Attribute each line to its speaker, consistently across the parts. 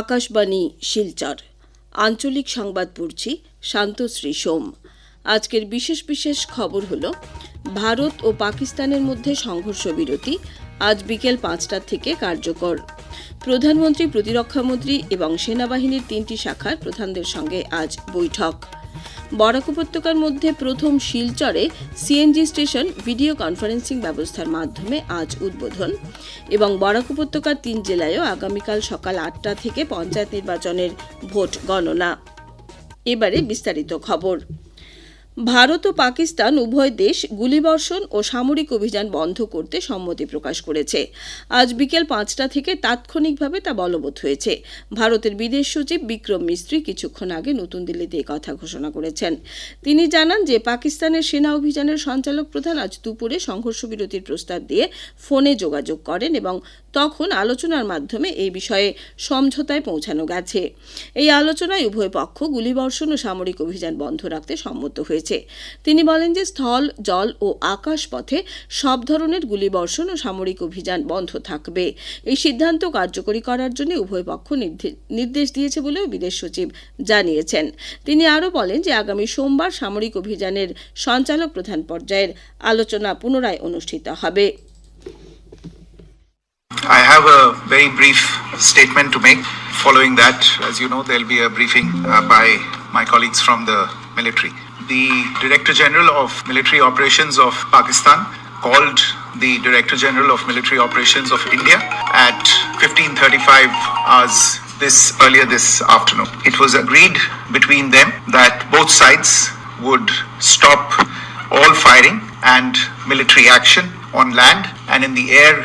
Speaker 1: আকাশবাণী শিলচর আঞ্চলিক সংবাদ পড়ছি শান্তশ্রী সোম আজকের বিশেষ বিশেষ খবর হল ভারত ও পাকিস্তানের মধ্যে সংঘর্ষ বিরতি আজ বিকেল পাঁচটা থেকে কার্যকর প্রধানমন্ত্রী প্রতিরক্ষামন্ত্রী এবং সেনাবাহিনীর তিনটি শাখার প্রধানদের সঙ্গে আজ বৈঠক বরাক উপত্যকার মধ্যে প্রথম শিলচরে সিএনজি স্টেশন ভিডিও কনফারেন্সিং ব্যবস্থার মাধ্যমে আজ উদ্বোধন এবং বরাক উপত্যকার তিন জেলায়ও আগামীকাল সকাল আটটা থেকে পঞ্চায়েত নির্বাচনের ভোট গণনা এবারে বিস্তারিত খবর ভারত ও পাকিস্তান উভয় দেশ গুলিবর্ষণ ও সামরিক অভিযান বন্ধ করতে সম্মতি প্রকাশ করেছে আজ বিকেল পাঁচটা থেকে তাৎক্ষণিকভাবে তা বলবৎ হয়েছে ভারতের বিদেশ সচিব বিক্রম মিস্ত্রি কিছুক্ষণ আগে নতুন দিল্লিতে কথা ঘোষণা করেছেন তিনি জানান যে পাকিস্তানের সেনা অভিযানের সঞ্চালক প্রধান আজ দুপুরে সংঘর্ষ বিরতির প্রস্তাব দিয়ে ফোনে যোগাযোগ করেন এবং তখন আলোচনার মাধ্যমে এই বিষয়ে সমঝোতায় পৌঁছানো গেছে এই আলোচনায় উভয় পক্ষ গুলিবর্ষণ ও সামরিক অভিযান বন্ধ রাখতে সম্মত হয়েছে তিনি বলেন যে স্থল জল ও আকাশ পথে সব ধরনের গুলিবর্ষণ ও সামরিক অভিযান বন্ধ থাকবে এই সিদ্ধান্ত কার্যকরী করার জন্য উভয় পক্ষ নির্দেশ দিয়েছে বলেও বিদেশ সচিব জানিয়েছেন তিনি আরও বলেন যে আগামী সোমবার সামরিক অভিযানের সঞ্চালক প্রধান পর্যায়ের আলোচনা পুনরায় অনুষ্ঠিত হবে I have a very brief statement to make. Following that, as you know, there'll be a briefing uh, by my colleagues from the military. The Director General of Military Operations of Pakistan called the Director General of Military Operations of India at 15:35 hours this earlier this afternoon. It was agreed between them that both sides would stop all firing and military action on land and in the air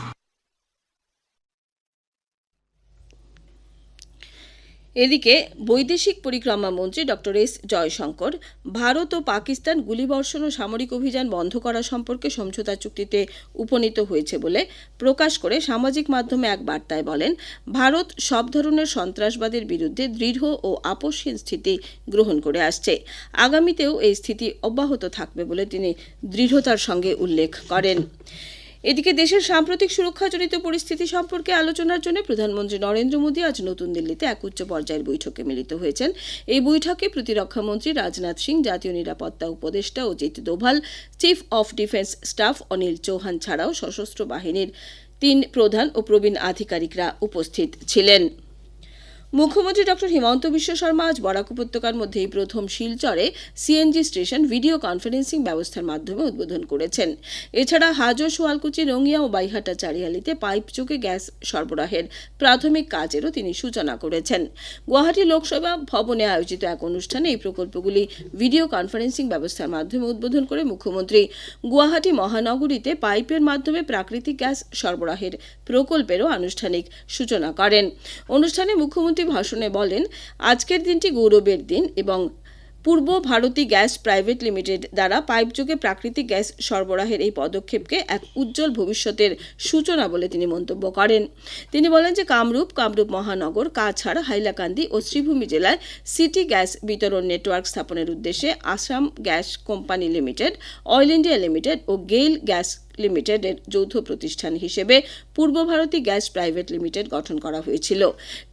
Speaker 1: এদিকে বৈদেশিক পরিক্রমা মন্ত্রী doctor S Jaishankar Bharat ও পাকিস্তান গুলিবর্ষণ ও সামরিক অভিযান বন্ধ করা সম্পর্কে সমঝোতা চুক্তিতে উপনীত হয়েছে বলে প্রকাশ করে সামাজিক মাধ্যমে এক বার্তায় বলেন ভারত সব ধরনের সন্ত্রাসবাদের বিরুদ্ধে দৃঢ় ও আপোষহীন স্থিতি গ্রহণ করে আসছে আগামীতেও এই স্থিতি অব্যাহত থাকবে বলে তিনি দৃঢ়তার সঙ্গে উল্লেখ করেন এদিকে দেশের সাম্প্রতিক সুরক্ষাজনিত পরিস্থিতি সম্পর্কে আলোচনার জন্য প্রধানমন্ত্রী নরেন্দ্র মোদী আজ নতুন দিল্লিতে এক উচ্চ পর্যায়ের বৈঠকে মিলিত হয়েছেন এই বৈঠকে প্রতিরক্ষামন্ত্রী রাজনাথ সিং জাতীয় নিরাপত্তা উপদেষ্টা Ajit Doval chief of defence staff Anil Chauhan ছাড়াও সশস্ত্র বাহিনীর তিন প্রধান ও প্রবীণ আধিকারিকরা উপস্থিত ছিলেন মুখ্যমন্ত্রী ডক্টর হিমন্ত বিশ্ব শর্মা আজ বরাক উপত্যকার মধ্যেই প্রথম শিলচরে সিএনজি স্টেশন ভিডিও কনফারেন্সিং ব্যবস্থার মাধ্যমে উদ্বোধন করেছেন এছাড়া হাজো সোয়ালকুচি রঙিয়া ও বাইহাটা চারিয়ালিতে পাইপযোগে গ্যাস সরবরাহের প্রাথমিক কাজেরও তিনি সূচনা করেছেন গুয়াহাটি লোকসভা ভবনে আয়োজিত এক অনুষ্ঠানে এই প্রকল্পগুলি ভিডিও কনফারেন্সিং ব্যবস্থার মাধ্যমে উদ্বোধন করে মুখ্যমন্ত্রী গুয়াহাটি মহানগরীতে পাইপের মাধ্যমে প্রাকৃতিক গ্যাস সরবরাহের প্রকল্পেরও আনুষ্ঠানিক সূচনা করেন অনুষ্ঠানে মুখ্যমন্ত্রী রাষ্ট্রপতি ভাষণে বলেন আজকের দিনটি গৌরবের দিন এবং পূর্ব ভারতী গ্যাস প্রাইভেট লিমিটেড দ্বারা পাইপযোগে প্রাকৃতিক গ্যাস সরবরাহের এই পদক্ষেপকে এক উজ্জ্বল ভবিষ্যতের সূচনা বলে তিনি মন্তব্য করেন তিনি বলেন যে কামরূপ কামরূপ মহানগর কাছাড় হাইলাকান্দি ও শ্রীভূমি জেলায় সিটি গ্যাস বিতরণ নেটওয়ার্ক স্থাপনের উদ্দেশ্যে Assam gas company limited oil India limited ও গেইল গ্যাস লিমিটেড এর যৌথ প্রতিষ্ঠান হিসেবে পূর্ব ভারতী গ্যাস প্রাইভেট লিমিটেড গঠন করা হয়েছিল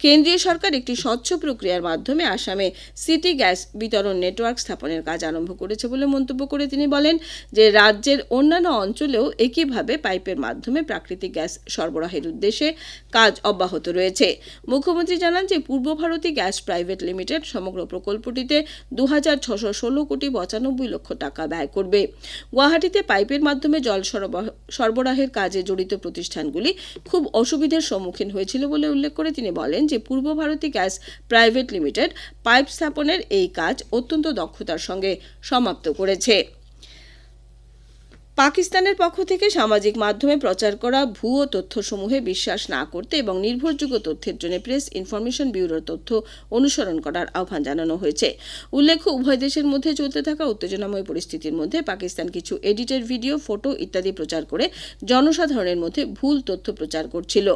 Speaker 1: কেন্দ্রীয় সরকার একটি স্বচ্ছ প্রক্রিয়ার মাধ্যমে আসামে সিটি গ্যাস বিতরণ নেটওয়ার্ক স্থাপনের কাজ আরম্ভ করেছে বলে মন্তব্য করে তিনি বলেন যে রাজ্যের অন্যান্য অঞ্চলেও একইভাবে পাইপের মাধ্যমে প্রাকৃতিক গ্যাস সরবরাহের উদ্দেশ্যে কাজ অব্যাহত রয়েছে মুখ্যমন্ত্রী জানান যে Purba Bharati gas private limited সমগ্র প্রকল্পটিতে দু হাজার ছশো ষোলো কোটি পঁচানব্বই লক্ষ টাকা ব্যয় করবে গুয়াহাটিতে পাইপের মাধ্যমে জল সরবরাহ সরবরাহের কাজে জড়িত প্রতিষ্ঠানগুলি খুব অসুবিধার সম্মুখীন হয়েছিল বলে উল্লেখ করে তিনি বলেন যে Purba Bharati gas private limited pipe স্থাপনের এই কাজ অত্যন্ত দক্ষতার সঙ্গে সমাপ্ত করেছে পাকিস্তানের পক্ষ থেকে সামাজিক মাধ্যমে প্রচার করা ভুয়ো তথ্যসমূহে বিশ্বাস না করতে এবং নির্ভরযোগ্য তথ্যের জন্য প্রেস ইনফরমেশন ব্যুরোর তথ্য অনুসরণ করার আহ্বান জানানো হয়েছে উল্লেখ্য উভয় দেশের মধ্যে চলতে থাকা উত্তেজনাময় পরিস্থিতির মধ্যে পাকিস্তান কিছু এডিটেড ভিডিও ফটো ইত্যাদি প্রচার করে জনসাধারণের মধ্যে ভুল তথ্য প্রচার করছিল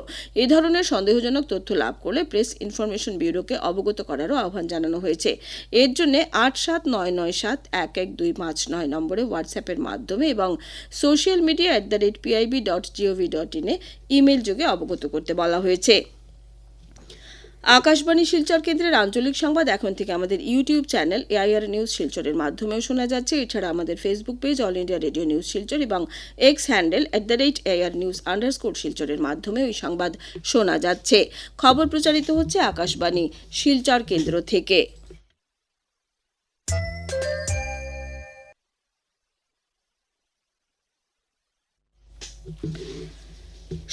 Speaker 1: এ ধরনের সন্দেহজনক তথ্য লাভ করলে প্রেস ইনফরমেশন ব্যুরোকে অবগত করারও আহ্বান জানানো হয়েছে এর জন্য আট সাত নয় নয় সাত এক এক দুই পাঁচ নয় নম্বরে হোয়াটসঅ্যাপের মাধ্যমে এবং social media at the rate PIB dot GOV dot ইনে ইমেল যোগে অবগত করতে বলা হয়েছে আকাশবাণী শিলচর কেন্দ্রের আঞ্চলিক সংবাদ এখন থেকে আমাদের ইউটিউব চ্যানেল এআইআর নিউজ শিলচরের মাধ্যমেও শোনা যাচ্ছে এছাড়া আমাদের Facebook page All India Radio News Silchar এবং X handle at the rate AIR news underscore শিলচরের মাধ্যমেও এই সংবাদ শোনা যাচ্ছে খবর প্রচারিত হচ্ছে আকাশবাণী শিলচর কেন্দ্র থেকে Thank you.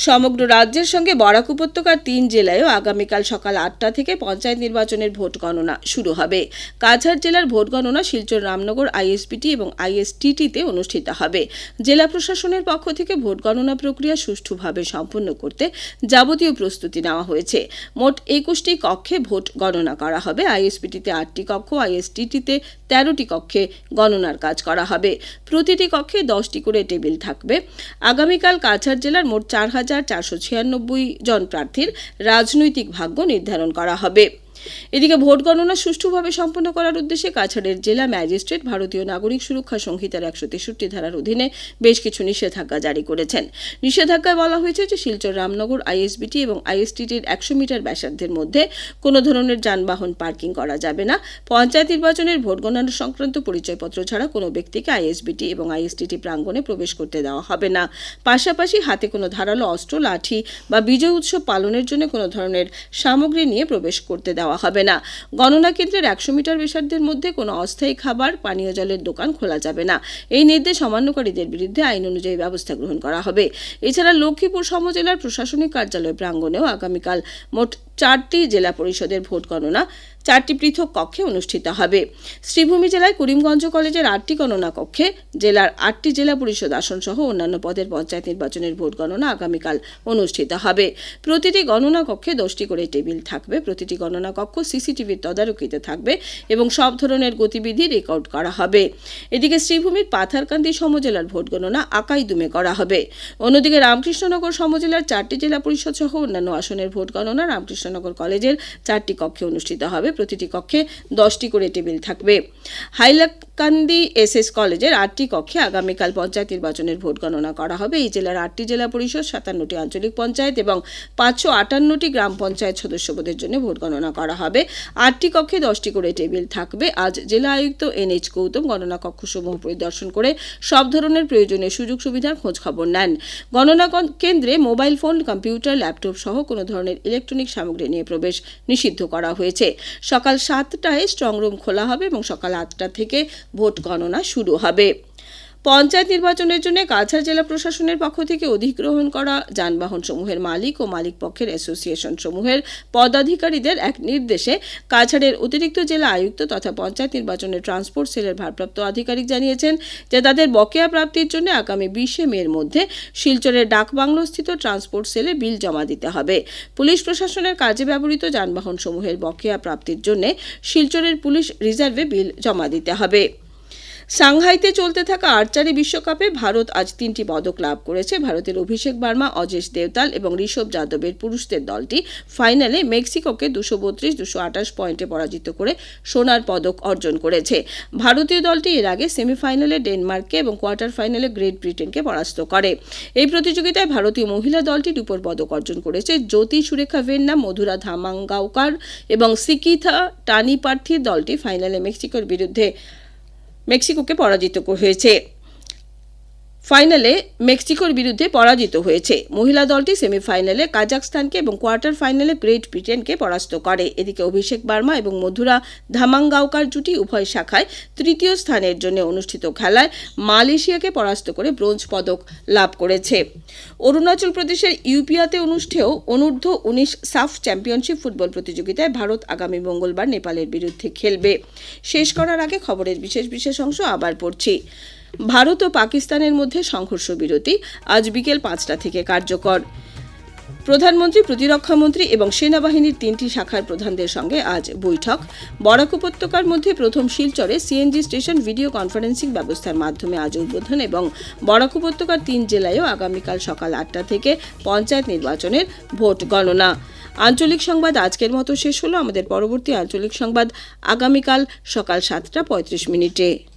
Speaker 1: সমগ্র রাজ্যের সঙ্গে বরাক উপত্যকার তিন জেলায়ও আগামীকাল সকাল আটটা থেকে পঞ্চায়েত নির্বাচনের ভোট গণনা শুরু হবে কাছাড় জেলার ভোট গণনা শিলচর রামনগর আইএসপিটি এবং আইএসটিটিতে অনুষ্ঠিত হবে জেলা প্রশাসনের পক্ষ থেকে ভোট গণনা প্রক্রিয়া সুষ্ঠুভাবে সম্পন্ন করতে যাবতীয় প্রস্তুতি নেওয়া হয়েছে মোট একুশটি কক্ষে ভোট গণনা করা হবে আইএসপিটিতে আটটি কক্ষ আইএসটিটিতে তেরোটি কক্ষে গণনার কাজ করা হবে প্রতিটি কক্ষে দশটি করে টেবিল থাকবে আগামীকাল কাছাড় জেলার মোট চার হাজার চারশো ছিয়ানব্বই জন প্রার্থীর রাজনৈতিক ভাগ্য নির্ধারণ করা হবে এদিকে ভোট গণনা সুষ্ঠুভাবে সম্পন্ন করার উদ্দেশ্যে কাছাড়ের জেলা ম্যাজিস্ট্রেট ভারতীয় নাগরিক সুরক্ষা সংহিতার একশো তেষট্টি ধারার অধীনে বেশ কিছু নিষেধাজ্ঞা জারি করেছেন নিষেধাজ্ঞায় বলা হয়েছে যে শিলচর রামনগর আইএসবিটি এবং আইএসটিটির একশো মিটার ব্যাসার্ধের মধ্যে কোনো ধরনের যানবাহন পার্কিং করা যাবে না পঞ্চায়েত নির্বাচনের ভোট গণনা সংক্রান্ত পরিচয়পত্র ছাড়া কোনো ব্যক্তিকে আইএসবিটি এবং আইএসটিটি প্রাঙ্গণে প্রবেশ করতে দেওয়া হবে না পাশাপাশি হাতে কোনো ধারালো অস্ত্র লাঠি বা বিজয় উৎসব পালনের জন্য কোনো ধরনের সামগ্রী নিয়ে প্রবেশ করতে দেওয়া হবে না গণনা কেন্দ্রের একশো মিটার বেসারদের মধ্যে কোনো অস্থায়ী খাবার পানীয় জলের দোকান খোলা যাবে না এই নির্দেশ অমান্যকারীদের বিরুদ্ধে আইন অনুযায়ী ব্যবস্থা গ্রহণ করা হবে এছাড়া লক্ষ্মীপুর সমজেলার প্রশাসনিক কার্যালয় প্রাঙ্গণেও আগামীকাল মোট চারটি জেলা পরিষদের ভোট গণনা চারটি পৃথক কক্ষে অনুষ্ঠিত হবে শ্রীভূমি জেলায় করিমগঞ্জ কলেজের আটটি গণনা কক্ষে জেলার আটটি জেলা পরিষদ আসন সহ অন্যান্য পদের পঞ্চায়েত নির্বাচনের ভোট গণনা আগামীকাল অনুষ্ঠিত হবে প্রতিটি গণনা কক্ষে দশটি করে টেবিল থাকবে প্রতিটি গণনা কক্ষ সিসিটিভির তদারকিতে থাকবে এবং সব ধরনের গতিবিধি রেকর্ড করা হবে এদিকে শ্রীভূমির পাথারকান্দি সমজেলার ভোট গণনা আকাই দুমে করা হবে অন্যদিকে রামকৃষ্ণনগর সমজেলার চারটি জেলা পরিষদ সহ অন্যান্য আসনের ভোট গণনা রামকৃষ্ণনগর কলেজের চারটি কক্ষে অনুষ্ঠিত হবে প্রতিটি কক্ষে দশটি করে টেবিল থাকবে হাইলাক কান্দি এস এস কলেজের আটটি কক্ষে আগামীকাল পঞ্চায়েত নির্বাচনের ভোট গণনা করা হবে এই জেলার আটটি জেলা পরিষদ সাতান্নটি আঞ্চলিক পঞ্চায়েত এবং পাঁচশো আটান্নটি গ্রাম পঞ্চায়েত সদস্যপদের জন্য ভোট গণনা করা হবে আটটি কক্ষে দশটি করে টেবিল থাকবে আজ জেলা আয়ুক্ত এন এইচ গৌতম গণনা কক্ষসমূহ পরিদর্শন করে সব ধরনের প্রয়োজনীয় সুযোগ সুবিধার খোঁজ খবর নেন গণনা কেন্দ্রে মোবাইল ফোন কম্পিউটার ল্যাপটপ সহ কোনো ধরনের ইলেকট্রনিক সামগ্রী নিয়ে প্রবেশ নিষিদ্ধ করা হয়েছে সকাল সাতটায় স্ট্রং রুম খোলা হবে এবং সকাল আটটা থেকে ভোট গণনা শুরু হবে পঞ্চায়েত নির্বাচনের জন্য কাছাড় জেলা প্রশাসনের পক্ষ থেকে অধিগ্রহণ করা যানবাহন সমূহের মালিক ও মালিক পক্ষের অ্যাসোসিয়েশন সমূহের পদাধিকারীদের এক নির্দেশে কাছাড়ের অতিরিক্ত জেলা আয়ুক্ত তথা পঞ্চায়েত নির্বাচনের ট্রান্সপোর্ট সেলের ভারপ্রাপ্ত আধিকারিক জানিয়েছেন যে তাদের বকেয়া প্রাপ্তির জন্য আগামী বিশে মের মধ্যে শিলচরের ডাকবাংলোস্থিত ট্রান্সপোর্ট সেলে বিল জমা দিতে হবে পুলিশ প্রশাসনের কাজে ব্যবহৃত যানবাহন সমূহের বকেয়া প্রাপ্তির জন্য শিলচরের পুলিশ রিজার্ভে বিল জমা দিতে হবে সাংহাইতে চলতে থাকা আর্চারি বিশ্বকাপে ভারত আজ তিনটি পদক লাভ করেছে ভারতের অভিষেক বার্মা অজেশ দেওতাল এবং ঋষভ যাদবের পুরুষদের দলটি ফাইনালে মেক্সিকোকে দুশো বত্রিশ দুশো আঠাশ পয়েন্টে পরাজিত করে সোনার পদক অর্জন করেছে ভারতীয় দলটি এর আগে সেমিফাইনালে ডেনমার্ককে এবং কোয়ার্টার ফাইনালে গ্রেট ব্রিটেনকে পরাস্ত করে এই প্রতিযোগিতায় ভারতীয় মহিলা দলটি রূপর পদক অর্জন করেছে জ্যোতি সুরেখা ভেন্না মধুরা ধামাঙ্গাওকার এবং সিকিথা টানি প্রার্থীর দলটি ফাইনালে মেক্সিকোর বিরুদ্ধে মেক্সিকোকে পরাজিত হয়েছে ফাইনালে মেক্সিকোর বিরুদ্ধে পরাজিত হয়েছে মহিলা দলটি সেমিফাইনালে কাজাকস্তানকে এবং কোয়ার্টার ফাইনালে গ্রেট ব্রিটেনকে পরাস্ত করে এদিকে অভিষেক বার্মা এবং মধুরা ধামাঙ্গাওকার জুটি উভয় শাখায় তৃতীয় স্থানের জন্য অনুষ্ঠিত খেলায় মালয়েশিয়াকে পরাস্ত করে ব্রোঞ্জ পদক লাভ করেছে অরুণাচল প্রদেশের ইউপিয়াতে অনুষ্ঠেয় অনূর্ধ্ব উনিশ সাফ চ্যাম্পিয়নশিপ ফুটবল প্রতিযোগিতায় ভারত আগামী মঙ্গলবার নেপালের বিরুদ্ধে খেলবে শেষ করার আগে খবরের বিশেষ বিশেষ অংশ আবার পড়ছি ভারত ও পাকিস্তানের মধ্যে সংঘর্ষ বিরতি আজ বিকেল পাঁচটা থেকে কার্যকর প্রধানমন্ত্রী প্রতিরক্ষামন্ত্রী এবং সেনাবাহিনীর তিনটি শাখার প্রধানদের সঙ্গে আজ বৈঠক বরাক উপত্যকার মধ্যে প্রথম শিলচরে সিএনজি স্টেশন ভিডিও কনফারেন্সিং ব্যবস্থার মাধ্যমে আজ উদ্বোধন এবং বরাক উপত্যকার তিন জেলায়ও আগামীকাল সকাল আটটা থেকে পঞ্চায়েত নির্বাচনের ভোট গণনা আঞ্চলিক সংবাদ আজকের মতো শেষ হলো আমাদের পরবর্তী আঞ্চলিক সংবাদ আগামীকাল সকাল সাতটা পঁয়ত্রিশ মিনিটে